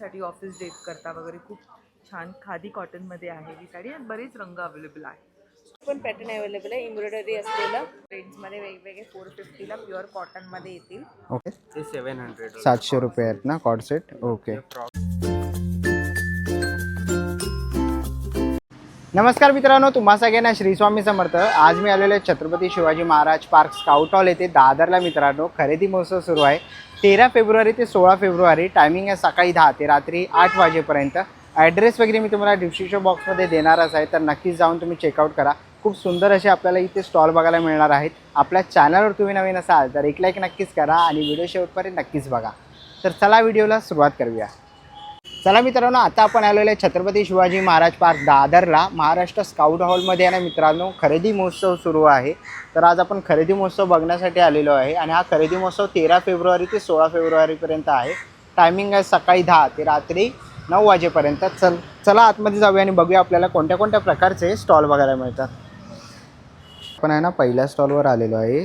साठी office date करता वगैरे खूप छान खादी कॉटनमध्ये आहे ही साडी आणि बरेच रंग अवेलेबल आहे पण पॅटर्न अवेलेबल आहे एम्ब्रॉयडरी असलेलं. रेंजमध्ये वेगवेगळे फोर फिफ्टीला प्युअर कॉटनमध्ये येतील. ओके ते सेवन हंड्रेड सातशे रुपये आहेत ना कॉड सेट ओके नमस्कार मित्रांनो तुम्हा सगळ्यांना श्री स्वामी समर्थ. आज मी आलेलो आहे Chhatrapati Shivaji Maharaj park scout hall येथे दादरला मित्रांनो. खरेदी महोत्सव सुरू आहे. तेरा फेब्रुवारी ते सोळा फेब्रुवारी टायमिंग आहे सकाळी दहा ते रात्री आठ वाजेपर्यंत. ॲड्रेस वगैरे मी तुम्हाला डिस्क्रिप्शन बॉक्समध्ये देणारच आहे तर नक्कीच जाऊन तुम्ही चेकआउट करा. खूप सुंदर असे आपल्याला इथे स्टॉल बघायला मिळणार आहेत. आपल्या चॅनलवर तुम्ही नवीन असाल तर एक लाईक नक्कीच करा आणि व्हिडिओ शेवटपर्यंत नक्कीच बघा. तर चला व्हिडिओला सुरुवात करूया. चला मित्रांनो आता आपण आलेलो आहे छत्रपती शिवाजी महाराज पार्क दादरला. महाराष्ट्र स्काउट हॉलमध्ये आहे ना मित्रांनो खरेदी महोत्सव सुरू आहे. तर आज आपण खरेदी महोत्सव बघण्यासाठी आलेलो आहे आणि हा खरेदी महोत्सव तेरा फेब्रुवारी ते सोळा फेब्रुवारीपर्यंत आहे. टायमिंग आहे सकाळी दहा ते रात्री नऊ वाजेपर्यंत. चल चला आतमध्ये जाऊया आणि बघूया आपल्याला कोणत्या कोणत्या प्रकारचे स्टॉल बघायला मिळतात. आपण आहे ना पहिल्या स्टॉलवर आलेलो आहे.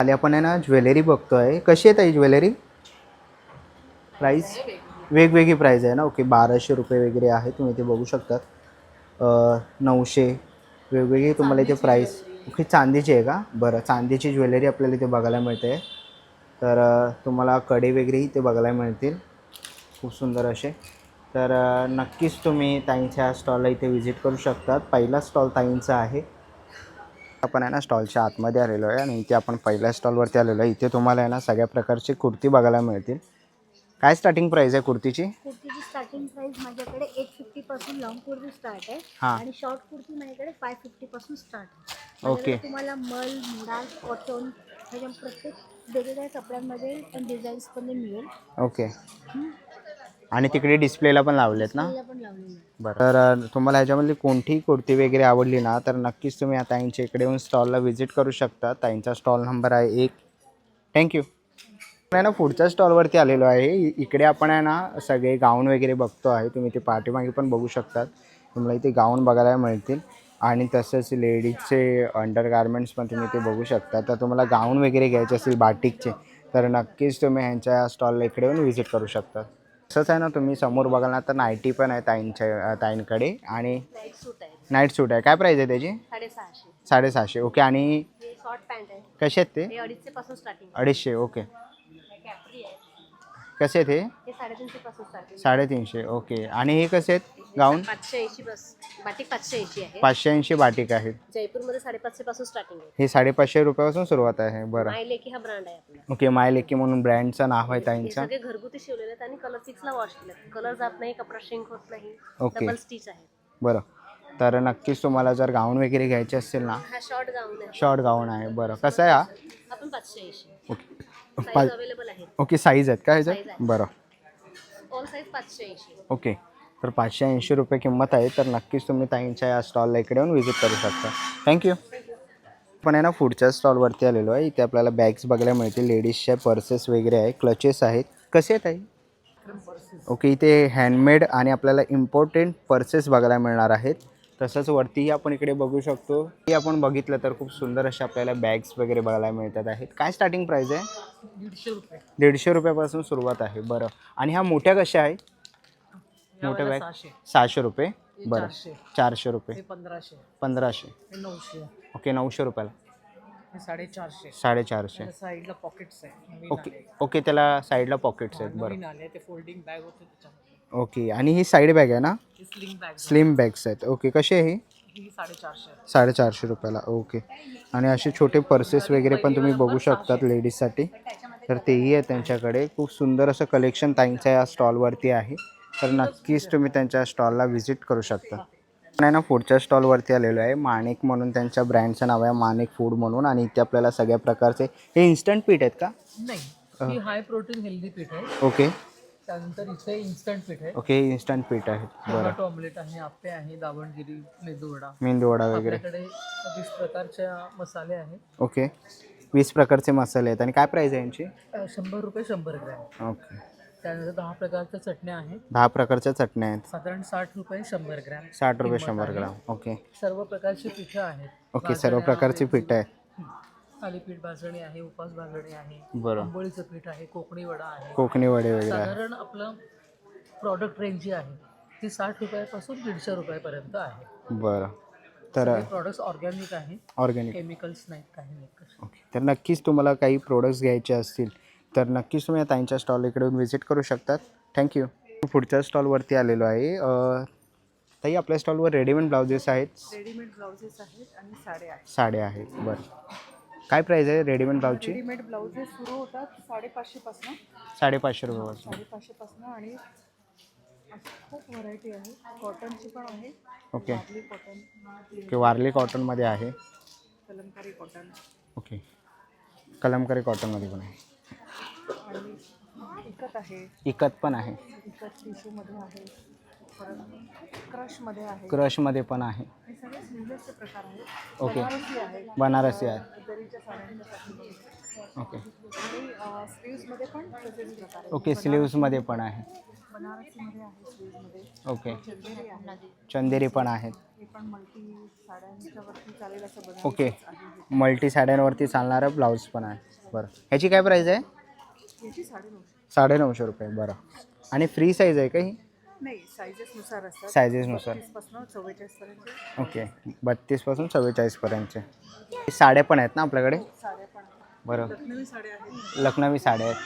आले आपण आहे ना ज्वेलरी बघतो आहे कशी आहे ताई ज्वेलरी? प्राईस वेगवेगळी प्राईज आहे ना? ओके बाराशे रुपये वगैरे आहे. तुम्ही ते बघू शकतात. नऊशे वेगवेगळी तुम्हाला इथे प्राईस ओके चांदीची आहे का? बरं चांदीची ज्वेलरी आपल्याला इथे बघायला मिळते. तर तुम्हाला कडे वगैरे इथे बघायला मिळतील. खूप सुंदर असे. तर नक्कीच तुम्ही ताईंच्या स्टॉलला इथे व्हिजिट करू शकतात. पहिला स्टॉल ताईंचा आहे. आपण आहे ना स्टॉलच्या आतमध्ये आलेलो आहे आणि इथे आपण पहिल्या स्टॉलवरती आलेलो आहे. इथे तुम्हाला आहे ना सगळ्या प्रकारची कुर्ती बघायला मिळतील. काय स्टार्टिंग प्राईस आहे कुर्तीची? कुर्तीची स्टार्टिंग प्राइस माझ्याकडे एट फिफ्टी पासून लॉंग कुर्ती स्टार्ट आहे. हां. आणि शॉर्ट कुर्ती माझ्याकडे फाय फिफ्टी पासून स्टार्ट आहे. ओके. माझ्याकडे तुम्हाला मल मुंडा कॉटन ह्याच्या प्रत्येक वेगवेगळ्या कपड्यांमध्ये डिझाईन्स पण मिळेल. ओके आणि तिकडे डिस्प्लेला पण लावलेत ना? त्याला पण लावलेलं आहे. बरं. तर अ, तुम्हाला ह्याच्यामधली कोणतीही कुर्ती वगैरे आवडली ना तर नक्कीच तुम्ही आता ताईंच्या इकडे येऊन स्टॉलला व्हिजिट करू शकता. ताईंचा स्टॉल नंबर आहे एक. थँक्यू ना पुढच्या स्टॉलवरती आलेलो आहे. इकडे आपण आहे ना सगळे गाऊन वगैरे बघतो आहे. तुम्ही ते पाठीमागे पण बघू शकतात. तुम्हाला इथे गाऊन बघायला मिळतील. आणि तसंच लेडीजचे अंडर गार्मेंट्स पण तुम्ही ते बघू शकता. तर तुम्हाला गाऊन वगैरे घ्यायचे असतील बाटिकचे तर नक्कीच तुम्ही ह्यांच्या स्टॉलला इकडे येऊन व्हिजिट करू शकता तसंच आहे ना तुम्ही समोर बघाल ना तर नाईटी पण आहे ताईंच्या ताईंकडे. आणि नाईट सूट आहे. काय प्राईस आहे त्याची? साडेसहाशे. साडेसहाशे. ओके आणि कसे आहेत ते? अडीचशे ओके कसे आहेत हे? हे साडेतीनशे पासून स्टार्टिंग साडेतीनशे ओके. आणि हे कसे आहेत? गाऊन? पाचशे ऐंशी बस. बाटिक पाचशे ऐंशी आहे. पाचशे ऐंशी बाटिक आहेत. जयपूरमध्ये साडेपाचशे पासून स्टार्टिंग आहे. हे साडेपाचशे रुपयापासून सुरुवात आहे. बरं. माय लेकी हा ब्रँड आहे आपला. ओके माय लेकी म्हणून ब्रँडचं नाव आहे हे सगळे घरगुती शिवलेले आहेत आणि कलर सिक्सला वॉश केले कलर जात नाही कपडा श्रिंक होत नाही. ओके. डबल स्टिच आहे. बरं. तर नक्कीच तुम्हाला जर गाऊन वगैरे घ्यायचे असेल ना हा शॉर्ट गाऊन आहे. शॉर्ट गाऊन आहे. बरं. कसं आहे हा? आपण पाचशे ऐंशी. ओके साईज पा अवेलेबल आहे ओके साईज आहेत का ह्याच्यात? आहे. बरं. ऑल साईज पाचशे ऐंशी. ओके. तर पाचशे ऐंशी रुपये किंमत आहे तर नक्कीच तुम्ही ताईंच्या या स्टॉलला इकडे येऊन व्हिजिट करू शकता. थँक्यू पण आहे ना पुढच्या स्टॉलवरती आलेलो आहे. इथे आपल्याला बॅग्स बघायला मिळतील. लेडीजच्या पर्सेस वगैरे आहे. क्लचेस आहेत. कसे आहेत ताई? ओके इथे हँडमेड आणि आपल्याला इम्पॉर्टंट पर्सेस बघायला मिळणार आहेत. तसंच वरतीही आपण इकडे बघू शकतो. की आपण बघितलं तर खूप सुंदर अशा आपल्याला बॅग्स वगैरे बघायला मिळतात आहेत. काय स्टार्टिंग प्राईस आहे? दीडशे रुपये. दीडशे रुपयापासून सुरुवात आहे बरं. आणि ह्या मोठ्या कशा आहेत? मोठ्या बॅग सहाशे. रुपये? बरं. चारशे. रुपये. हे पंधराशे. पंधराशे. हे नऊशे. ओके नऊशे रुपयाला. हे साडेचारशे. साडेचारशे. साईडला पॉकेट्स आहे ओके. ओके त्याला साईडला पॉकेट्स आहेत. नवीन बरं. ते फोल्डिंग बॅग होते ओके आणि ही साईड बॅग आहे ना? ही स्लिंग बॅग स्लिम बॅग्स आहेत. ओके कशी आहे ही? ही साडेचारशे साडेचारशे रुपयाला. ओके. आणि असे छोटे पर्सेस वगैरे पण तुम्ही बघू शकतात लेडीजसाठी तर तेही आहे त्यांच्याकडे. खूप सुंदर असं कलेक्शन ताईंच्या या स्टॉलवरती आहे. तर नक्कीच तुम्ही त्यांच्या स्टॉलला व्हिजिट करू शकता. पण आहे ना पुढच्या स्टॉलवरती आलेलो आहे. माणिक म्हणून त्यांच्या ब्रँडचं नाव आहे माणिक फूड म्हणून. आणि इथे आपल्याला सगळ्या प्रकारचे हे इन्स्टंट पीठ आहेत का? नाही. हाय प्रोटीन हेल्दी पीठ आहे. ओके. त्यानंतर इथे इन्स्टंट पीठ आहे. ओके इन्स्टंट पीठ आहेत बरं. टोमॅटो ऑमलेट आहे आप्पे आहे दावणगिरी मेदूवडा. मेंदूवडा वगैरे. आपल्याकडे वीस प्रकारच्या मसाले आहेत. ओके. वीस प्रकारचे मसाले आहेत. आणि काय प्राईस आहे यांची? अ, शंभर रुपये शंभर ग्रॅम. ओके. त्यानंतर दहा प्रकारच्या चटण्या आहेत. दहा प्रकारच्या चटण्या आहेत. साधारण साठ रुपये शंभर ग्रॅम. साठ रुपये किंमत शंभर आहे. ग्राम. ओके. सर्व प्रकारची पिठं आहेत. ओके सर्व भाजण्या, प्रकारची पीठ आहे हं. थालीपीठ भाजणी आहे उपास भाजणी आहे बरं. आंबोळीचं पीठ आहे कोकणी वडा आहे. कोकणी वडे वगैरे आहे. साधारण आपलं प्रॉडक्ट रेंज जी आहे ती साठ रुपयापासून दीडशे रुपयापर्यंत आहे. बरं. तर प्रॉडक्ट्स ऑर्गॅनिक आहे. ऑर्गॅनिक केमिकल्स नाहीत काही नाही ओके. तर नक्कीच तुम्हाला काही प्रोडक्ट्स घ्यायचे असतील तर नक्कीच तुम्ही या ताईंच्या स्टॉल इकडे व्हिजिट करू शकतात. थँक्यू पुढच्या स्टॉलवरती आलेलो आहे. अ, ताई आपल्या स्टॉलवर रेडीमेड ब्लाउजेस आहेत. रेडीमेड ब्लाउजेस आहेत आणि साड्या आहेत. साड्या आहेत. बरं. काय प्राईज आहे रेडीमेड ब्लाऊजची? रेडीमेड ब्लाउजेस सुरू होतात साडेपाचशेपासून. साडेपाचशे रुपयापासून साडेपाचशेपासून आणि अशी खूप व्हरायटी आहे. कॉटनची पण आहे. ओके आपली कॉटन ओके वारली कॉटनमध्ये आहे. कलमकारी कॉटन ओके कलमकारी कॉटनमध्ये पण आहे. आणि इकत आहे. इकत पण आहे. इकत टिश्यूमध्ये आहे. क्रशमध्ये आहे. क्रशमध्ये पण आहे. हे सगळे स्लीवलेसचे प्रकार आहेत. ओके. बनारसी आहे. बनारसी आहे. दरीच्या साड्यांच्या ओके. आणि स्लीव्समध्ये पण तसेच प्रकार आहेत. ओके स्लीव्समध्ये पण आहे. बनारसीमध्ये आहे स्लीव्समध्ये ओके. चंदेरी आहे. चंदेरी पण आहेत हे पण मल्टी साड्यांच्या वरती चालेल असं बनारसी ओके. आहे. मल्टी साड्यांवरती चालणारं ब्लाऊज पण आहे. बरं. ह्याची काय प्राईज आहे? याची साडेनऊशे. साडेनऊशे रुपये. बरं. आणि फ्री साईज आहे का ही? नाही सायझेसनुसार असतात. सायझेसनुसार तीसपासून चव्वेचाळीसपर्यंत ओके. बत्तीसपासून चव्वेचाळीसपर्यंतचे साड्या पण आहेत ना आपल्याकडे? साड्या पण बरं. लखनवी साड्या आहेत. लखनवी साड्या आहेत.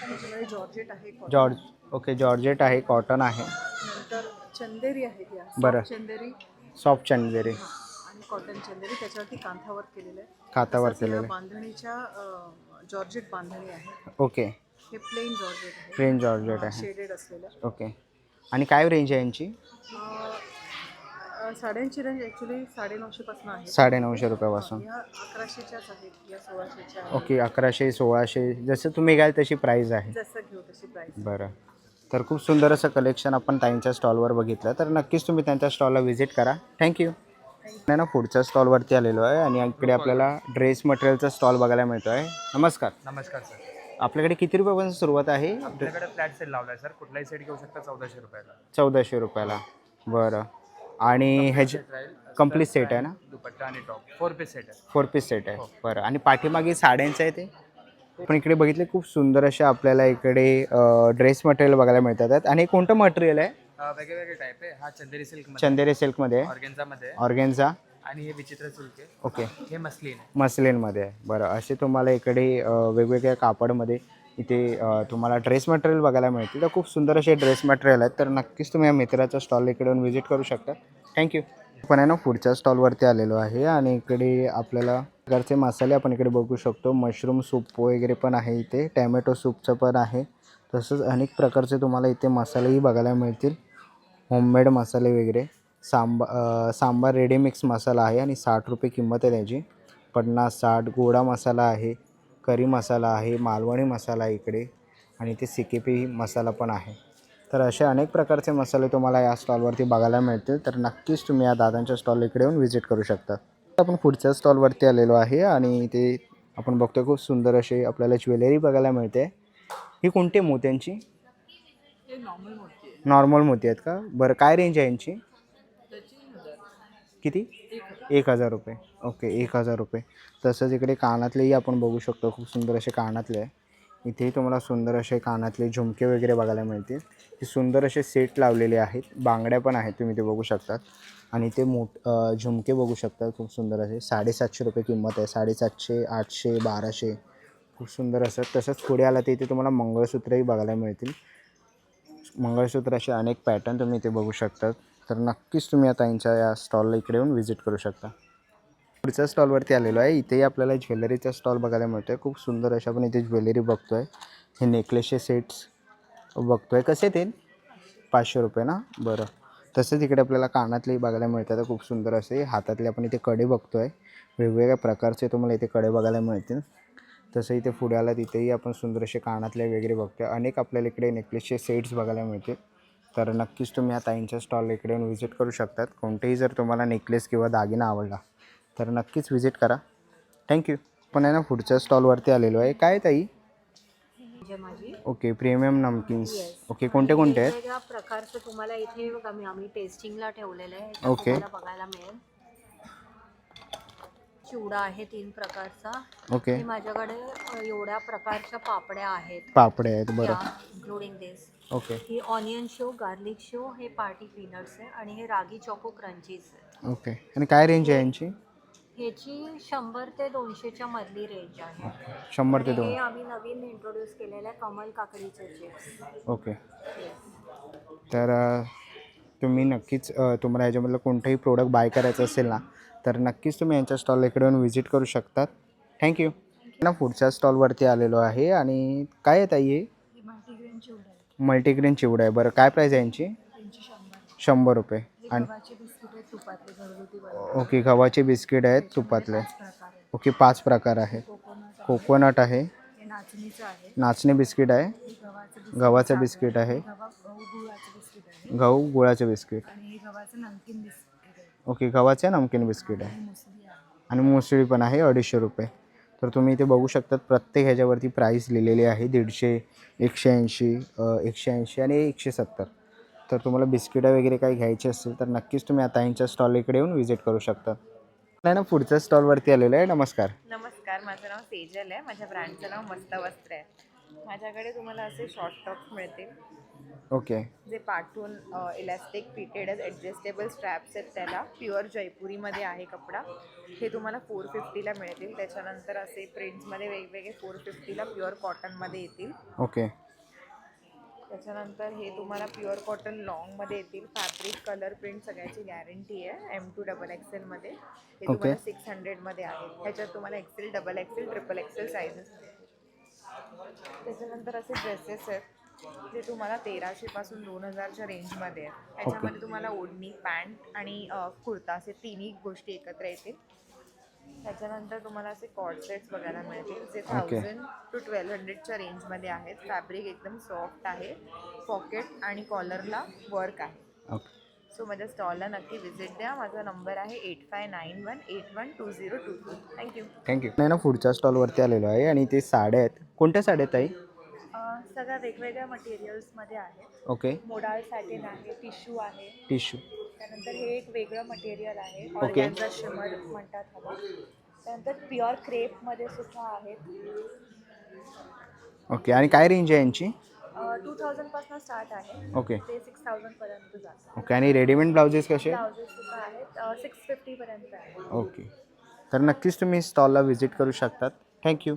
त्याच्यामध्ये जॉर्जेट आहे cotton. जॉर्ज ओके जॉर्जेट आहे कॉटन आहे. नंतर चंदेरी आहेत या बरं. चंदेरी. सॉफ्ट चंदेरी. आणि कॉटन चंदेरी. त्याच्यावरती कांथावर केलेलं आहे. कातावर तसंच या केलेले बांधणीच्या अं, जॉर्जेट बांधणी आहे. ओके. हे प्लेन जॉर्जेट आहे. प्लेन जॉर्जेट आहे. शेडेड असलेलं. ओके. आणि काय रेंज आहे यांची? साड्यांची रेंज ॲक्च्युली साडेनऊशेपासून आहे. साडेनऊशे रुपयापासून. या अकराशेच्याच आहेत या सोळाशेच्या. आहेत ओके अकराशे सोळाशे जसं तुम्ही घ्याल तशी प्राईज आहे. जसं घेऊ तशी प्राईस बरं. तर खूप सुंदर असं कलेक्शन आपण ताईंच्या स्टॉलवर बघितलं. तर नक्कीच तुम्ही त्यांच्या स्टॉलला व्हिजिट करा. थँक्यू नाही ना पुढच्या स्टॉलवरती आलेलो आहे आणि इकडे आपल्याला ड्रेस मटेरियलचा स्टॉल बघायला मिळतो आहे नमस्कार. नमस्कार सर आपल्याकडे किती रुपयापासून सुरुवात आहे? आपल्याकडे फ्लॅट सेल लावला आहे सर. कुठलाही सेट घेऊ शकता चौदाशे रुपयाला. चौदाशे रुपयाला. बरं. आणि ह्याचे कंप्लीट सेट आहे ना? दुपट्टा आणि टॉप फोर पीस सेट आहे. फोर पीस सेट आहे. बरं. आणि पाठीमागे साड्यांचं आहे ते? पण इकडे बघितले खूप सुंदर अशा आपल्याला इकडे ड्रेस मटेरियल बघायला मिळतात. आणि हे कोणतं मटेरियल आहे? वेगवेगळे टाईप आहे. हा चंदेरी सिल्कमध्ये. चंदेरी सिल्कमध्ये ऑर्गेन्झामध्ये. ऑर्गेन्झा आणि हे विचित्र आहे ओके. हे मसलीन आहे. मसलिनमध्ये आहे. बरं असे तुम्हाला इकडे अ, वेगवेगळ्या कापडमध्ये इथे अ, तुम्हाला ड्रेस मटेरियल बघायला मिळतील. तर खूप सुंदर असे ड्रेस मटेरियल आहेत. तर नक्कीच तुम्ही या मित्राच्या स्टॉल इकडे येऊन व्हिजिट करू शकता. थँक्यू आपण आहे ना पुढच्या स्टॉलवरती आलेलो आहे आणि इकडे आपल्याला प्रकारचे मसाले आपण इकडे बघू शकतो. मशरूम सूप वगैरे पण आहे इथे. टॅमॅटो सूपचं पण आहे. तसंच अनेक प्रकारचे तुम्हाला इथे मसालेही बघायला मिळतील. होममेड मसाले वगैरे. सांबा सांबार रेडी मिक्स मसाला आहे आणि साठ रुपये किंमत आहे त्याची. पन्नास साठ गोडा मसाला आहे करी मसाला आहे मालवणी मसाला आहे इकडे आणि ते सिकेपी मसाला पण आहे. तर असे अनेक प्रकारचे मसाले तुम्हाला या स्टॉलवरती बघायला मिळतील. तर नक्कीच तुम्ही या दादांच्या स्टॉल इकडे येऊन व्हिजिट करू शकता. आपण पुढच्या स्टॉलवरती आलेलो आहे आणि ते आपण बघतो खूप सुंदर असे आपल्याला ज्वेलरी बघायला मिळते. ही कोणती मोत्यांची? नॉर्मल मोती आहेत. का? बरं काय रेंज आहे यांची? किती? एक हजार. रुपये. ओके एक हजार रुपये. तसंच इकडे कानातलेही आपण बघू शकतो. खूप सुंदर असे कानातले आहे. इथेही तुम्हाला सुंदर असे कानातले झुमके वगैरे बघायला मिळतील. हे सुंदर असे सेट लावलेले आहेत. बांगड्या पण आहेत तुम्ही ते बघू शकतात. आणि ते मोठ झुमके बघू शकतात. खूप सुंदर असे. साडेसातशे रुपये किंमत आहे. साडेसातशे आठशे बाराशे. खूप सुंदर असतात तसंच पुढे आला तर इथे तुम्हाला मंगळसूत्रही बघायला मिळतील. मंगळसूत्र असे अनेक पॅटर्न तुम्ही इथे बघू शकतात. तर नक्कीच तुम्ही आता यांच्या या स्टॉलला इकडे येऊन व्हिजिट करू शकता. पुढच्या स्टॉलवरती आलेलो आहे. इथेही आपल्याला ज्वेलरीचा स्टॉल बघायला मिळतो आहे खूप सुंदर अशा आपण इथे ज्वेलरी बघतो आहे हे नेकलेसचे सेट्स बघतो आहे कसे ते पाचशे रुपये ना? बरं. तसेच इकडे आपल्याला कानातलेही बघायला मिळतात. खूप सुंदर असे हातातले आपण इथे कडे बघतो आहे वेगवेगळ्या प्रकारचे तुम्हाला इथे कडे बघायला मिळतील. तसं इथे पुढे आला तिथेही आपण सुंदर असे कानातले वगैरे बघतो आहे अनेक आपल्याला इकडे नेकलेसचे सेट्स बघायला मिळतील. तर नक्कीच तुम्ही या ताईंच्या स्टॉल इकडे येऊन व्हिजिट करू शकतात. कोणतेही जर तुम्हाला नेकलेस किंवा दागिना आवडला तर नक्कीच व्हिजिट करा. थँक्यू पण आहे ना पुढच्या स्टॉलवरती आलेलो आहे. काय ताई? माझी ओके प्रीमियम नमकिन्स. ओके कोणते कोणते आहेत? वेगवेगळ्या प्रकारचं तुम्हाला इथे बघा मी आम्ही टेस्टिंगला ठेवलेलं आहे. ओके. तुम्हाला बघायला मिळेल. चिवडा आहे तीन प्रकारचा. ओके आणि माझ्याकडे अ, एवढ्या प्रकारच्या पापड्या आहेत. पापडे आहेत बरं. इन्क्लुडिंग दिस ओके ही ऑनियन शो गार्लिक शो हे पार्टी पीनट्स आहे आणि हे रागी चोको क्रंचीज आहे. ओके आणि काय रेंज आहे यांची? ह्याची शंभर ते दोनशेच्या मधली रेंज आहे. शंभर ते हे दोन. आम्ही नवीन इंट्रोड्यूस केलेल्या कमल काकडीचे चिप्स ओके तर अ, तुम्ही नक्कीच अ, तुम्हाला याच्यामधलं कोणतंही प्रोडक्ट बाय करायचं असेल ना तर नक्कीच तुम्ही यांच्या स्टॉल इकडे येऊन व्हिजिट करू शकतात. थँक्यू ना पुढच्या स्टॉलवरती आलेलो आहे आणि काय आहे ताई हे? मल्टीग्रेन चिवडा आहे मल्टीग्रेन चिवडा आहे. बरं काय प्राईस आहे यांची? शंभर. रुपये. आणि. ओके गव्हाचे बिस्किट आहेत तुपातले. ओके पाच प्रकार आहेत. कोकोनट आहे. नाचणी बिस्किट आहे. गव्हाचं बिस्किट आहे. गहू गुळाचं बिस्किट हे ओके गव्हाचे नमकीन बिस्किट आहे. आणि मुसळी पण आहे अडीचशे रुपये. तर तुम्ही इथे बघू शकतात प्रत्येक ह्याच्यावरती प्राईस लिहिलेली आहे. दीडशे एकशे ऐंशी एकशे ऐंशी आणि एकशे सत्तर. तर तुम्हाला बिस्किटं वगैरे काही घ्यायची असतील तर नक्कीच तुम्ही आता यांच्या स्टॉल इकडे येऊन व्हिजिट करू शकता. नाही ना पुढच्या स्टॉलवरती आलेलं आहे. नमस्कार. नमस्कार. माझं नाव सेजल आहे. माझ्या ब्रँडचं नाव मस्त वस्त्र आहे. माझ्याकडे तुम्हाला असे शॉर्ट टॉप्स मिळतील. ओके. जे पाठून इलॅस्टिक फिटेड ॲडजस्टेबल स्ट्रॅप्स आहेत त्याला. प्युअर जयपुरीमध्ये आहे कपडा. हे तुम्हाला फोर फिफ्टीला मिळतील. त्याच्यानंतर असे प्रिंट्समध्ये वेगवेगळे फोर फिफ्टीला प्युअर कॉटनमध्ये येतील. ओके. त्याच्यानंतर हे तुम्हाला प्युअर कॉटन लॉंगमध्ये येतील. फॅब्रिक कलर प्रिंट सगळ्याची गॅरंटी आहे. एम टू डबल एक्सेलमध्ये हे तुम्हाला सिक्स हंड्रेडमध्ये आहे. ह्याच्यात तुम्हाला XL double XL triple XL sizes त्याच्यानंतर असे ड्रेसेस आहेत. जे तुम्हाला तेराशेपासून दोन हजारच्या रेंजमध्ये आहेत. ह्याच्यामध्ये तुम्हाला ओढणी पॅन्ट आणि कुर्ता असे तिन्ही गोष्टी एकत्र येतील. त्याच्यानंतर तुम्हाला असे कॉर्डसेट्स बघायला मिळतील जे थाउजंड टू ट्वेल्व हंड्रेडच्या रेंजमध्ये आहेत. फॅब्रिक एकदम सॉफ्ट आहे. पॉकेट आणि कॉलरला वर्क आहे. सो माझ्या स्टॉलला नक्की व्हिजिट द्या. माझा नंबर आहे eight five nine one eight one two zero two two thank you thank you नाही ना पुढच्या स्टॉलवरती आलेलो आहे आणि ते साड्या आहेत. कोणत्या साड्या आहेत ताई? सगळ्या वेगवेगळ्या मटेरियल्समध्ये आहेत ओके मोडाळ सॅटिन आहे टिश्यू आहे. टिश्यू. त्यानंतर हे एक वेगळं मटेरियल आहे. ओके. ऑर्गॅन्झा शिमर म्हणतात ह्याला त्यानंतर प्युअर क्रेपमध्ये सुद्धा आहेत ओके आणि काय रेंज आहे यांची? टू थाउजंडपासून स्टार्ट आहे. ओके ते सिक्स थाउजंडपर्यंत जातात ओके आणि रेडीमेड ब्लाउजेस कसे? ब्लाउजेस सुद्धा आहेत. सिक्स फिफ्टीपर्यंत आहे. ओके तर नक्कीच तुम्ही स्टॉलला व्हिजिट करू शकतात. थँक्यू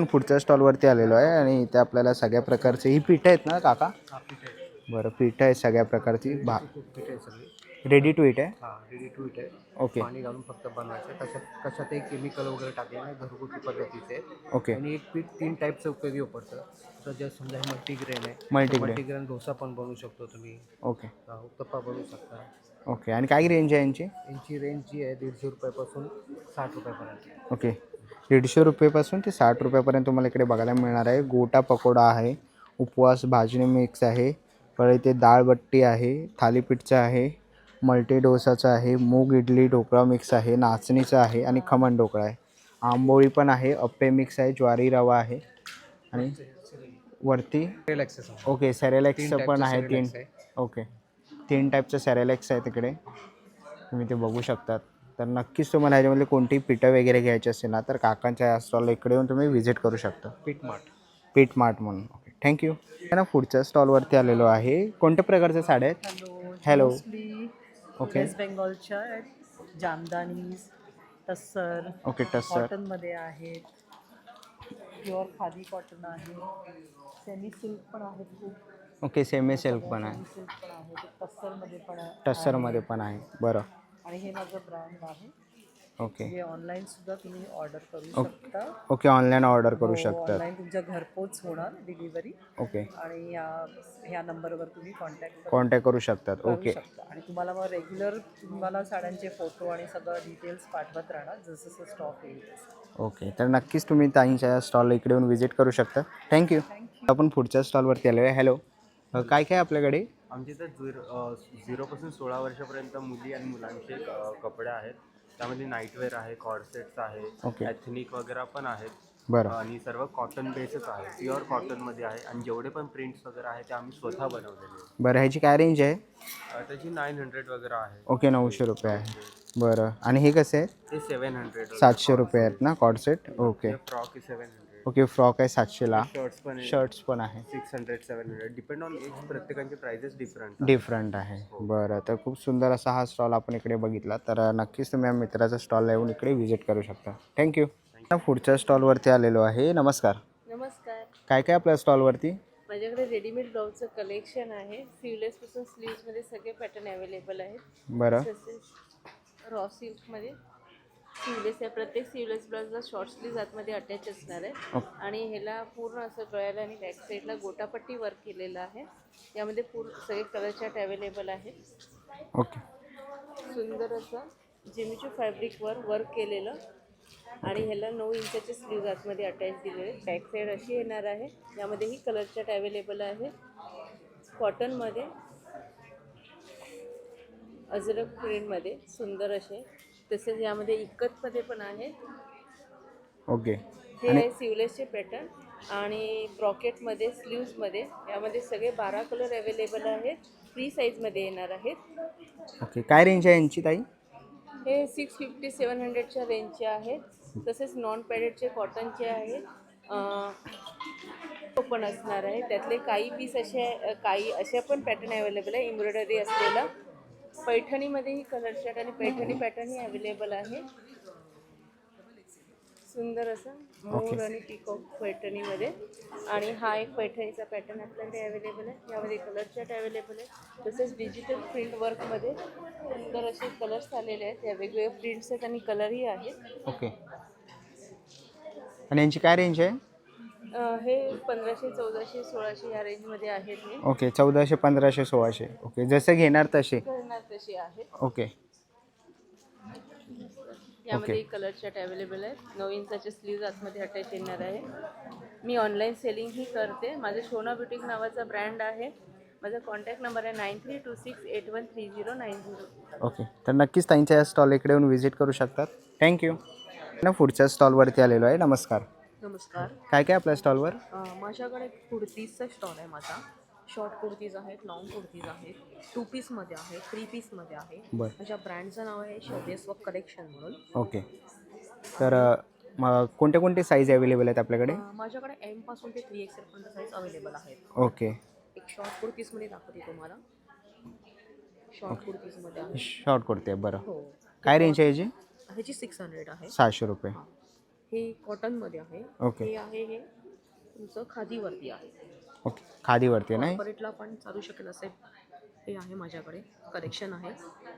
पुढच्या स्टॉलवरती आलेलो आहे आणि इथे आपल्याला सगळ्या प्रकारचे ही पीठं आहेत ना काका? बरं पीठं आहेत सगळ्या प्रकारची. भा पीठ आहे सगळी. रेडी टू इट आहे? हां रेडी टू इट आहे. ओके पाणी घालून फक्त बनवायचं कशात कशातही केमिकल वगैरे टाकले नाही घरगुती पद्धतीचे. ओके आणि एक पीठ तीन टाईपचं उपयोगी वापरतं तर जे समजा हे मल्टीग्रेन आहे. Multigrain. मल्टीग्रेन डोसा पण बनवू शकतो तुम्ही. ओके उत्तप्पा बनवू शकता. ओके आणि काय रेंज आहे यांची? यांची रेंज जी आहे दीडशे रुपयापासून साठ रुपयापर्यंत. ओके दीडशे रुपयेपासून ते साठ रुपयापर्यंत तुम्हाला इकडे बघायला मिळणार आहे. गोटा पकोडा आहे उपवास भाजणी मिक्स आहे. परत इथे डाळबट्टी आहे थालीपीठचं आहे मल्टी डोसाचं आहे मूग इडली ढोकळा मिक्स आहे नाचणीचं आहे आणि खमण ढोकळा आहे. आंबोळी पण आहे अप्पे मिक्स आहे ज्वारी रवा आहे आणि वरती. ओके सॅरेलॅक्सचं पण आहे तीन. ओके. तीन टाईपचं सॅरेलॅक्स आहे तिकडे. तुम्ही ते बघू शकतात. तर नक्कीच तुम्हाला ह्याच्यामधले कोणतीही पिठं वगैरे घ्यायची असेल ना तर काकांच्या या स्टॉलला इकडे येऊन तुम्ही व्हिजिट करू शकता. पीठ माठ. पीठ मार्ट म्हणून. ओके थँक्यू ना पुढच्या स्टॉलवरती आलेलो आहे. कोणत्या प्रकारच्या साड्या आहेत? हॅलो ओके वेस्ट बेंगॉलच्या आहेत. जामदानीज तस्सर ओके टस्सर कॉटनमध्ये आहेत. प्युअर खादी कॉटन आहे. सेमी सिल्क पण आहेत खूप. ओके सेमी सिल्क पण आहे. सिल्क पण आहे. तस्सरमध्ये पण आहे. टस्सरमध्ये पण आहे. बरं. आणि हे माझं ब्रँड आहे. ओके हे ऑनलाईन सुद्धा तुम्ही ऑर्डर करू शकता. ओके ऑनलाईन ऑर्डर करू शकतात. ऑनलाईन तुमच्या घरपोच होणार डिलिव्हरी ओके आणि या ह्या नंबरवर तुम्ही कॉन्टॅक्ट कॉन्टॅक्ट करू शकतात. ओके शकता. आणि तुम्हाला मग रेग्युलर तुम्हाला साड्यांचे फोटो आणि सगळं डिटेल्स पाठवत राहणार जसं जसं स्टॉक येईल. ओके तर नक्कीच तुम्ही ताईंच्या स्टॉलला इकडे येऊन व्हिजिट करू शकता. थँक्यू आपण पुढच्या स्टॉलवरती आलेलो आहे. हॅलो काय काय आपल्याकडे? आमच्या इथं झिरो झिरोपासून सोळा वर्षापर्यंत मुली आणि मुलांचे कपडे आहेत. त्यामध्ये नाईटवेअर आहे कॉर्सेट्स. आहे एथनिक वगैरे पण आहेत. बरं. आणि सर्व कॉटन बेसच आहे प्युअर कॉटनमध्ये आहे. आणि जेवढे पण प्रिंट्स वगैरे आहे ते आम्ही स्वतः बनवलेले आहे. बरं ह्याची काय रेंज आहे? अ, त्याची नाईन हंड्रेड वगैरे आहे. ओके नऊशे रुपये आहे. बरं. आणि हे कसे आहेत? ते सेवन हंड्रेड सातशे रुपये आहेत ना co-ord set okay. Frock seven hundred okay frock आहे सातशेला. शर्ट्स पण आहे. शर्ट्स पण आहे. Six hundred seven hundred depend on age प्रत्येकाचे प्राइजेस डिफरंट डिफरंट आहे. बरं तर खूप सुंदर असा हा स्टॉल आपण इकडे बघितला. तर नक्कीच तुम्ही या मित्राचा स्टॉलला येऊन इकडे व्हिजिट करू शकता. थँक्यू पुढच्या स्टॉलवरती आलेलो आहे. नमस्कार. नमस्कार. काय काय आपल्या स्टॉलवरती माझ्याकडे रेडीमेड ब्लाऊजचं कलेक्शन आहे. सिवलेस पासून स्लीव्समध्ये सगळे पॅटर्न अवेलेबल आहेत. बरं. रॉ सिल्कमध्ये सिवलेस आहे. प्रत्येक सिवलेस ब्लाऊजला शॉर्ट स्लीव्ज आतमध्ये अटॅच असणार आहे. आणि ह्याला पूर्ण असं गळ्याला आणि बॅक साईडला गोटापट्टी वर्क केलेलं आहे. यामध्ये पूर्ण सगळे कलर चार्ट अवेलेबल आहेत. ओके. सुंदर असं जिमीचू फॅब्रिकवर वर्क केलेलं. आणि ह्याला नऊ इंचाचे स्लीव्ज आतमध्ये अटॅच दिलेले बॅक साईड अशी येणार आहे. यामध्येही कलर चार्ट अवेलेबल आहे. कॉटनमध्ये अजरक प्रिंटमध्ये सुंदर असे तसेच यामध्ये इक्कतमध्ये पण आहे ओके. हे आहे सिवलेसचे पॅटर्न आणि ब्रॉकेटमध्ये स्लीव्समध्ये यामध्ये सगळे बारा कलर अवेलेबल आहेत. फ्री साईजमध्ये येणार आहेत. ओके. काय रेंज आहे यांची ताई? हे सिक्स फिफ्टी सेवन हंड्रेडच्या रेंजचे आहेत. तसेच नॉन पॅडेडचे कॉटनचे आहेत. पण असणार आहे. त्यातले काही पीस असे काही अशा पण पॅटर्न अवेलेबल आहे. एम्ब्रॉयडरी असलेला. पैठणीमध्येही कलर शर्ट आणि पैठणी पॅटर्नही अवेलेबल आहे. सुंदर असं मोर आणि पिकॉक पैठणीमध्ये. आणि हा एक पैठणीचा पॅटर्न आपल्याकडे अवेलेबल आहे. यामध्ये कलर चार्ट अवेलेबल आहे. तसेच डिजिटल प्रिंट वर्कमध्ये सुंदर असे कलर्स आलेले आहेत. या वेगवेगळे प्रिंट्स आहेत आणि कलरही आहेत. ओके आणि यांची काय रेंज आहे? हे पंधराशे चौदाशे सोळाशे या रेंजमध्ये आहेत हे. ओके चौदाशे पंधराशे सोळाशे. ओके जसे घेणार तसे. करणार तसे आहेत. ओके. यामध्ये कलर चार्ट अवेलेबल आहेत. नऊ इंचाचे स्लीव्ज आतमध्ये अटॅच येणार आहे. मी ऑनलाईन सेलिंगही करते. माझं शोना ब्युटिक नावाचा ब्रँड आहे. माझा कॉन्टॅक्ट नंबर आहे nine three two six eight one three zero nine zero okay. तर नक्कीच त्यांच्या या स्टॉल इकडे येऊन व्हिजिट करू शकतात. थँक्यू ना पुढच्या स्टॉलवरती आलेलो आहे. नमस्कार. नमस्कार. काय काय आपल्या स्टॉलवर? अ, माझ्याकडे कुर्तीजचा स्टॉल आहे माझा. शॉर्ट कुर्तीज आहेत लॉंग कुर्तीज आहेत टू पीसमध्ये आहे थ्री पीसमध्ये आहे. बरं. माझ्या ब्रँडचं नाव आहे शोदेस्व कलेक्शन म्हणून. ओके. तर अ, कोणते कोणते साईज अवेलेबल आहेत आपल्याकडे? अ, माझ्याकडे एमपासून ते थ्री एक्सेलपर्यंत साईज अवेलेबल आहेत. ओके. एक शॉर्ट कुर्तीजमध्ये दाखवते तुम्हाला. शॉर्ट कुर्तीजमध्ये आहे. शॉर्ट कुर्ती आहे बरं. हो. काय रेंज आहे याची? ह्याची सिक्स हंड्रेड आहे. सहाशे रुपये. हे कॉटनमध्ये आहे. ओके. हे आहे हे तुमचं खादीवरती आहे. ओके. खादीवरती नाही? कॉर्पोरेटला पण चालू शकेल असे हे आहे माझ्याकडे. कलेक्शन आहे.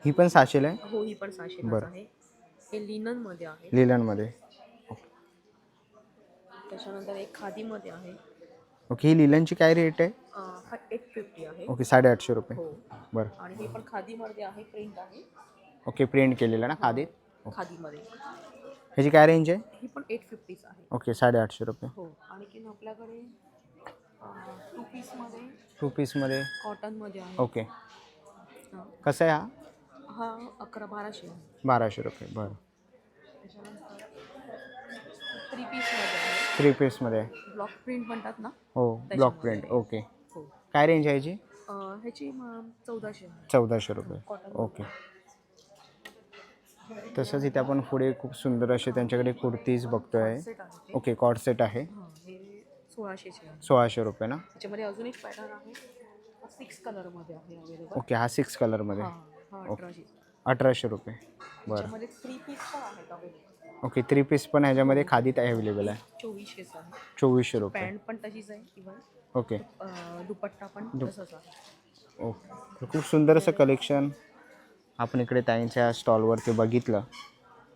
ही पण सहाशेला आहे? हो ही पण सहाशे बरं. आहे. हे लिननमध्ये आहे. लिलनमध्ये त्याच्यानंतर एक खादीमध्ये आहे. ओके ही लिलनची काय रेट आहे? अं, हा एट फिफ्टी आहे. ओके साडेआठशे रुपये. हो. बरं. आणि हे पण खादीमध्ये आहे प्रिंट आहे. ओके प्रिंट केलेलं ना खादीत? खादीमध्ये. ह्याची काय रेंज आहे? ही पण एट फिफ्टीच आहे. ओके साडेआठशे रुपये. हो आणखी आपल्याकडे टू पीसमध्ये टू पीसमध्ये कॉटनमध्ये आहे. ओके हा. कसं आहे हा? हा अकरा बाराशे. आहे बाराशे रुपये बरं. त्याच्यानंतर थ्री पीसमध्ये आहे. थ्री पीसमध्ये ब्लॉक प्रिंट म्हणतात ना? हो ब्लॉक प्रिंट ओके हो. काय रेंज आहे अं, ह्याची मग चौदाशे. आहे चौदाशे रुपये. ओके तसंच इथे आपण पुढे खूप सुंदर असे त्यांच्याकडे कुर्तीज बघतोय. ओके कॉट सेट आहे. हां हे सोळाशेचे आहे. सोळाशे रुपये ना? त्याच्यामध्ये अजून एक पॅटर्न आहे. सिक्स आहे अवेलेबल ओके हा सिक्स कलरमध्ये हां हा अठराशे. रुपये. बरं. त्याच्यामध्ये थ्री पीस पण आहेत अवेलेबल ओके थ्री पीस पण ह्याच्यामध्ये खादीत अवेलेबल आहे. चोवीसशेचा आहे. चोवीसशे रुपये. पॅन्ट पण तशीच आहे इवन ओके. दुपट्टा पण तसंच आहे. ओके. खूप सुंदर असं कलेक्शन आपण इकडे ताईंच्या स्टॉलवरती बघितलं.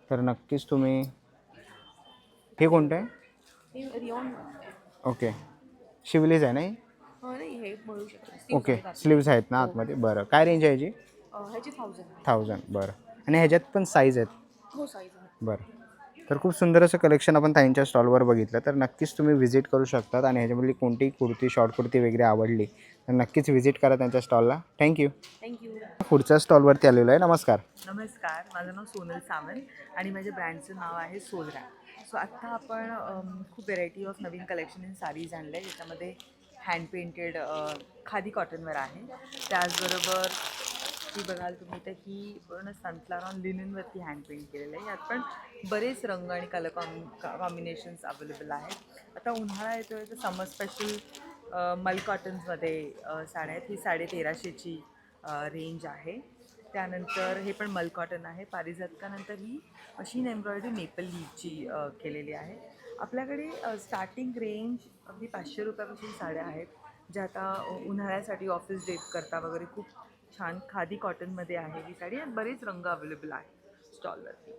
तर नक्कीच तुम्ही हे कोणतं आहे? ओके. शिवलीज आहे नाही नाही हे शकतं. ओके. स्लीव्स आहेत ना आतमध्ये? बरं. काय रेंज आहे याची? ह्याची थाउजंड थाउजंड बरं. आणि ह्याच्यात पण साईज आहेत? हो साईज आहे बरं. तर खूप सुंदर असं कलेक्शन आपण ताईंच्या स्टॉलवर बघितलं. तर नक्कीच तुम्ही व्हिजिट करू शकतात. आणि ह्याच्यामधली कोणतीही कुर्ती शॉर्ट कुर्ती वगैरे आवडली? तर नक्कीच व्हिजिट करा त्यांच्या स्टॉलला थँक्यू थँक्यू पुढच्या स्टॉलवरती आलेलो आहे. नमस्कार. नमस्कार. माझं नाव सोनल सावंत आणि माझ्या ब्रँडचं नाव आहे सोलरा. सो आत्ता आपण खूप व्हेरायटी ऑफ नवीन कलेक्शन इन साडीज आणलं आहे ज्याच्यामध्ये हँड पेंटेड खादी कॉटनवर आहे. त्याचबरोबर ही बघाल तुम्ही तर ही पूर्ण सनफ्लावर ऑन लिननवरती हँड पेंट केलेलं आहे. यात पण बरेच रंग आणि कलर कॉम्बि कॉम्बिनेशन्स अवेलेबल आहेत. आता उन्हाळा येतो आहे तर समर स्पेशल मल कॉटन्समध्ये साड्या आहेत. ही साडे तेराशेची रेंज आहे. त्यानंतर हे पण मल कॉटन आहे. पारिजातकानंतर ही मशीन एम्ब्रॉयडरी मेपल लीवची केलेली आहे. आपल्याकडे स्टार्टिंग रेंज अगदी पाचशे रुपयापासून साड्या आहेत. ज्या आता उन्हाळ्यासाठी ऑफिस डेट करता वगैरे खूप छान खादी कॉटनमध्ये आहे ही साडी. आणि बरेच रंग अवेलेबल आहे स्टॉलवरती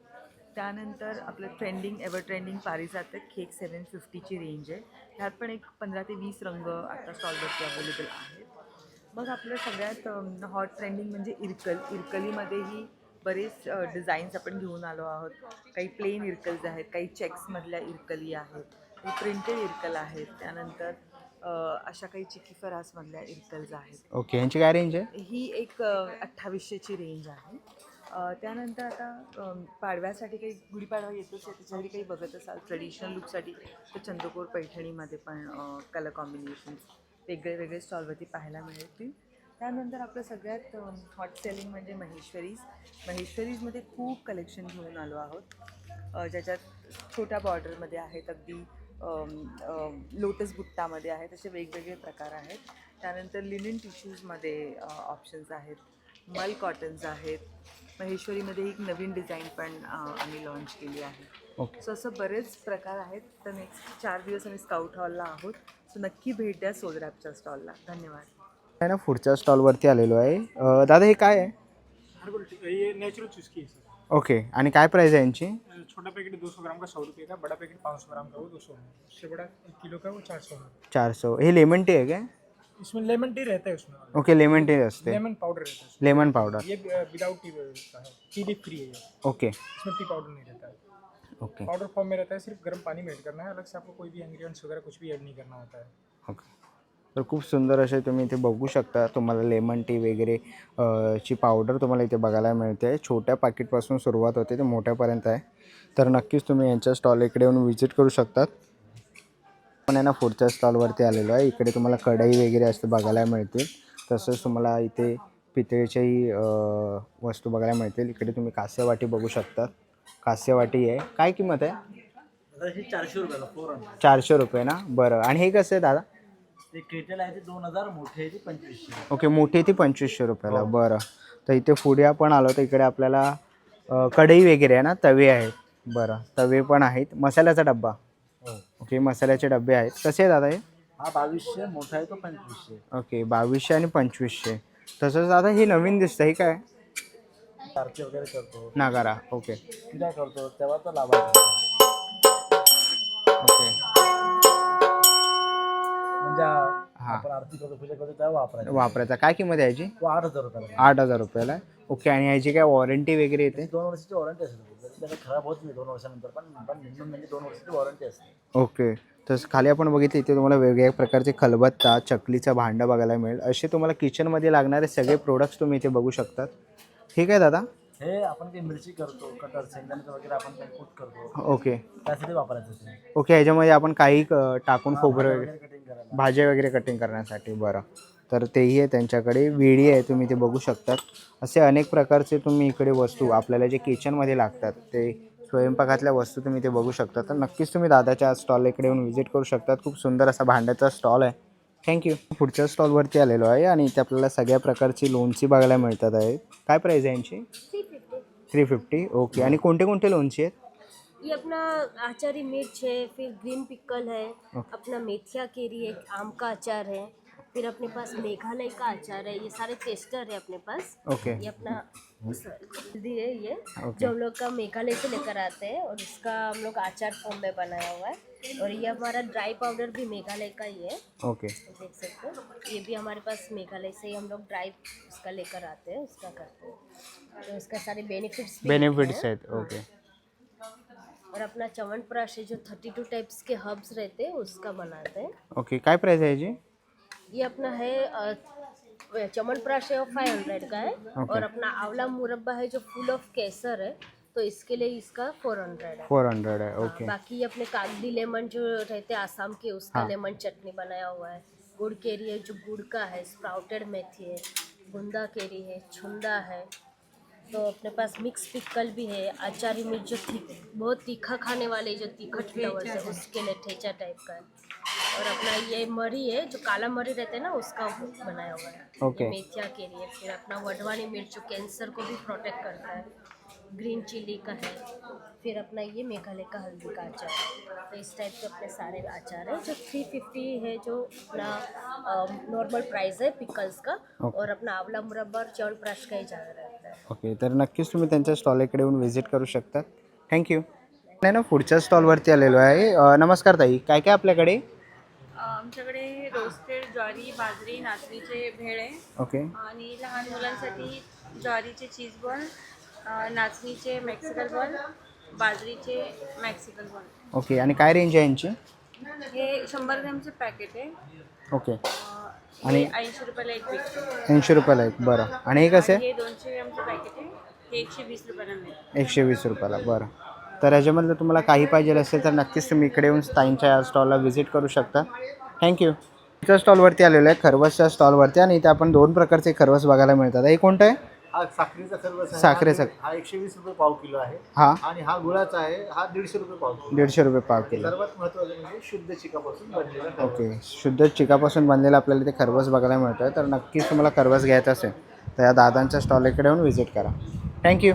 त्यानंतर आपलं ट्रेंडिंग एव्हर ट्रेंडिंग पारिजातक एक सेवन फिफ्टीची रेंज आहे. ह्यात पण एक पंधरा ते वीस रंग आता स्टॉलवरती अवेलेबल आहेत. मग आपलं सगळ्यात हॉट ट्रेंडिंग म्हणजे इरकल. इरकलीमध्येही बरेच डिझाईन्स आपण घेऊन आलो आहोत. काही प्लेन इरकल्स आहेत काही चेक्समधल्या इरकली आहेत काही प्रिंटेड इरकल आहेत. त्यानंतर अशा काही चिकी फरासमधल्या इरकल्स आहेत. ओके यांची काय रेंज आहे? ही एक अठ्ठावीसशेची रेंज आहे. त्यानंतर आता पाडव्यासाठी काही गुढीपाडवा येतोच आहे त्याच्यासाठी काही बघत असाल ट्रेडिशनल लुकसाठी तर चंद्रकोर पैठणीमध्ये पण कलर कॉम्बिनेशन्स वेगळे वेगळे स्टॉलवरती पाहायला मिळतील. त्यानंतर आपलं सगळ्यात हॉट सेलिंग म्हणजे महेश्वरीज महेश्वरीजमध्ये खूप कलेक्शन घेऊन आलो आहोत. ज्याच्यात छोट्या बॉर्डरमध्ये आहेत अगदी लोटस बुट्टामध्ये आहेत असे वेगवेगळे प्रकार आहेत. त्यानंतर लिनिन टिश्यूजमध्ये ऑप्शन्स आहेत. मल कॉटन्स आहेत. महेश्वरीमध्ये एक नवीन डिझाईन पण आम्ही लॉन्च केली आहे. ओके. सो असं बरेच प्रकार आहेत. तर नेक्स्ट चार दिवस आम्ही स्काउट हॉलला आहोत. सो नक्की भेट द्या सोलरॅपच्या स्टॉलला धन्यवाद. आहे ना पुढच्या स्टॉलवरती आलेलो आहे. अ, दादा हे काय आहे? ये नेचुरल चुस्की है सर ओके. आणि काय प्राईस आहे यांची? छोटा पैकेट दो सौ ग्राम का सौ रुपये का? बड़ा पैकेट पाँच सौ ग्राम का वो दो सौ में उससे बड़ा एक किलो का वो चार सौ में चार सौ हे लेमन टी आहे काय? इसमें लेमन टी रहता है उसमें। ओके लेमन टी असते लेमन पाउडर रहता है। लेमन पावडर ये विदाउट टी का है। टी फ्री है ओके। इसमें टी पाउडर नहीं रहता है। ओके। पाउडर फॉर्म में रहता है सिर्फ गर्म पानी में ऐड करना है। अलग से आपको कोई भी इंग्रेडिएंट्स वगैरह कुछ भी ऐड नहीं करना होता है। ओके। तर खूप सुंदर असे तुम्ही इथे बघू शकता तुम्हाला लेमन टी वगैरे ची पावडर तुम्हाला इथे बघायला मिळते. छोट्या पाकिटपासून सुरुवात होते ते मोठ्यापर्यंत आहे. तर नक्कीच तुम्ही यांच्या स्टॉल इकडे येऊन व्हिजिट करू शकतात. पण आहे ना पुढच्या स्टॉलवरती आलेलो आहे. इकडे तुम्हाला कढई वगैरे असते बघायला मिळतील. तसंच तुम्हाला इथे पितळेच्याही वस्तू बघायला मिळतील. इकडे तुम्ही कास्यवाटी बघू शकता. कास्यवाटी आहे. काय किंमत आहे? चारशे रुपयाला हंड्रेड चारशे रुपये ना? बरं. आणि हे कसं आहे दादा? आहे ते दोन हजार मोठे आहे ते पंचवीसशे. ओके मोठी ती पंचवीसशे रुपयाला. बरं. तर इथे पुढे आपण आलो तर इकडे आपल्याला कढई वगैरे आहे ना तवे आहेत. बरं. तवे पण आहेत. मसाल्याचा डब्बा. ओके मसाल्याचे डबे आहेत. कसे आहे दादा हे? हा बावीसशे मोठा आहे तो पंचवीसशे. ओके बावीसशे आणि पंचवीसशे. तसंच दादा हे नवीन दिसतं हे काय? चारशे वगैरे करतो. नागारा ओके. करतो तेव्हा तो लाभायचा ओके. म्हणजे हां. आपण आरती करतो पूजा करतो तेव्हा वापरायचा. वापरायचा. काय किंमत आहे याची? तो आठ हजार रुपयाला. आठ हजार रुपयाला. आहे. ओके आणि याची काय वॉरंटी वगैरे येते? दोन वर्षाची वॉरंटी असते खराब होत नाही दोन वर्षानंतर पण पण मिनिमम म्हणजे दोन वर्षाची वॉरंटी असते. ओके. तसं खाली आपण बघितलं इथे तुम्हाला वेगवेगळ्या प्रकारचे खलबत्ता चकलीचं भांडं बघायला मिळेल. असे तुम्हाला किचनमध्ये लागणारे सगळे प्रोडक्ट्स तुम्ही इथे बघू शकतात. ठीक आहे दादा? हे आपण काही मिरची करतो कटर शेंगदाण्याचं वगैरे आपण काही कूट करतो. ओके. त्यासाठी वापरायचं ते. ओके ह्याच्यामध्ये आपण काही क- टाकून खोबरं वगैरे कटिंग करायला. भाज्या वगैरे कटिंग करण्यासाठी बरं. तर तेही आहे त्यांच्याकडे. वेळी आहे तुम्ही ते बघू शकतात. असे अनेक प्रकारचे तुम्ही इकडे वस्तू आपल्याला जे किचनमध्ये लागतात ते स्वयंपाकातल्या वस्तू तुम्ही ते बघू शकता तर नक्कीच तुम्ही दादाच्या स्टॉल इकडे येऊन व्हिजिट करू शकतात. खूप सुंदर असा भांड्याचा स्टॉल आहे. थँक्यू पुढच्या स्टॉलवरती आलेलो आहे आणि इथे आपल्याला सगळ्या प्रकारची लोणची बघायला मिळतात आहे काय प्राईज आहे यांची? थ्री फिफ्टी ओके आणि कोणते कोणते लोणची आहेत? ये अपना आचारी मिर्च है फिर ग्रीन पिकल है। अपना मेथिया केरी है आम का अचार है फिर अपने पास मेघालय का अचार है ये सारे टेस्टर है अपने पास। ओके ये अपना हल्दी है ये। जो हम लोग का मेघालय से लेकर आते हैं और इसका हम लोग आचार फॉर्म में बनाया हुआ है। और ये हमारा ड्राई पाउडर भी मेघालय का ही है। ओके देख सकते हो। ये भी हमारे पास मेघालय से ही हम लोग ड्राई उसका लेकर आते हैं उसका करते हैं। तो इसका सारे बेनिफिट्स बेनिफिट्स आहेत ओके और अपना च्यवनप्राश है जो थर्टी टू टाइप्स के हर्ब्स रहते हैं उसका बनाते हैं। ओके काय प्राईज आहे याची? ये अपना है अ, च्यवनप्राश है वो फाइव हंड्रेड का है okay. और अपना आंवला मुरब्बा है जो फुल ऑफ़ केसर है तो इसके लिए इसका फोर हंड्रेड है। फोर हंड्रेड है ओके। बाकी ये अपने कागदी लेमन जो रहते हैं आसाम के उसका हाँ। लेमन चटनी बनाया हुआ है। गुड़ केरी है जो गुड़ का है स्प्राउटेड मेथी है बुंदा केरी है छुंदा है तो अपने पास मिक्स पिकल भी है आचारी मिर्च जो तीख बहुत तीखा खाने वाले जो तीखट फ्लेवर्स है उसके लिए ठेचा टाइप का है। और अपना ये मरी है जो काला मरी रहता है ना उसका बनाया हुआ है। Okay. मेथिया के लिए फिर अपना वडवानी मिर्च जो कैंसर को भी प्रोटेक्ट करता है ग्रीन चिली का है फिर अपना ये मेघालय का हल्दी का अचार है। तो इस टाइप के अपने सारे अचार है जो थ्री फिफ्टी है जो अपना नॉर्मल प्राइस है पिकल्स का. और अपना आंवला मुरब्बा और च्यवनप्राश का ही ज़्यादा रहता है। ओके तर नक्कीच तुम्ही त्यांच्या स्टॉल इकडे येऊन व्हिजिट करू शकता थँक्यू नाही ना पुढच्या स्टॉलवरती आलेलो आहे. अ, नमस्कार ताई काय काय आपल्याकडे? आमच्याकडे रोस्टेड ज्वारी बाजरी नाचणीचे भेळ आहे. ओके. आणि लहान मुलांसाठी ज्वारीचे चीज बॉल नाचणीचे मेक्सिकल बॉल बाजरीचे मेक्सिकल बॉल ओके आणि काय रेंज आहे यांची? हे शंभर ग्रॅमचे पॅकेट आहे. ओके. अं, आणि- ऐंशी रुपयाला एक विकतो ऐंशी रुपयाला एक बरं. आणि हे कसं? आहे हे दोनशे ग्रॅमचे पॅकेट आहे. हे एकशे वीस रुपयाला मिळेल. एकशे वीस रुपयाला बरं. तर याच्यामधलं तुम्हाला काही पाहिजे असेल तर नक्कीच तुम्ही इकडे येऊन ताईंच्या या स्टॉलला व्हिजिट करू शकता. थँक्यू इथं स्टॉलवरती आलेलो आहे खरवसच्या स्टॉलवरती आणि इथे आपण दोन प्रकारचे खरवस बघायला मिळतात. हे कोणतं आहे? हा साखरेचा खरवस आहे. साखरेचा. हा- एकशे वीस रुपये पाव किलो आहे. हा. आणि हा गुळाचा आहे हा दीडशे रुपये पाव किलो. दीडशे रुपये पाव किलो. सर्वात महत्वाचं म्हणजे शुद्ध चिकापासून बनलेला खरवस. ओके. शुद्ध चिकापासून बनलेलं आपल्याला इथे खरवस बघायला मिळतं तर नक्कीच तुम्हाला खरवस घ्यायचं असेल तर या दादांच्या स्टॉल इकडे येऊन व्हिजिट करा. थँक्यू